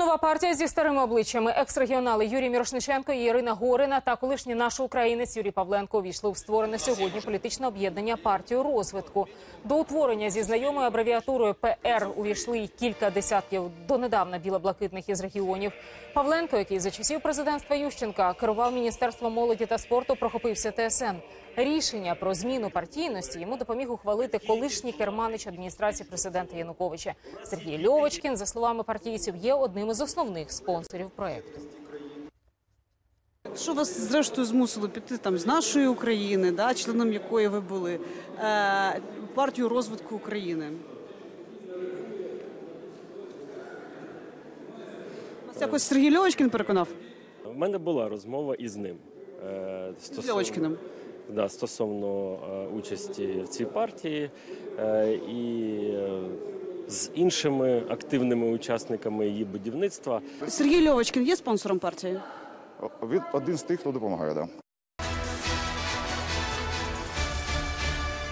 Нова партія зі старими обличчями екс-регіонали Юрій Мірошниченко і Ірина Горина та колишній наш українець Юрій Павленко увійшли в створене сьогодні політичне об'єднання партію розвитку. До утворення зі знайомою абревіатурою ПР увійшли й кілька десятків донедавна білоблакитних із регіонів. Павленко, який за часів президентства Ющенка керував міністерством молоді та спорту, прохопився ТСН. Рішення про зміну партійності йому допоміг ухвалити колишній керманич адміністрації президента Януковича Сергій Льовочкін. За словами партійців, є одним із основних спонсорів проекту. Що вас зрештою змусило піти там з нашої України, да, членом якої ви були, е, партію розвитку України? Вас якось Сергій Льовочкін переконав У мене була розмова із ним. е, з Льовочкіним. Да, стосовно е, участі в цій партії е, і е, з іншими активними учасниками її будівництва. Сергій Льовочкін є спонсором партії? Він один з тих, хто допомагає, да.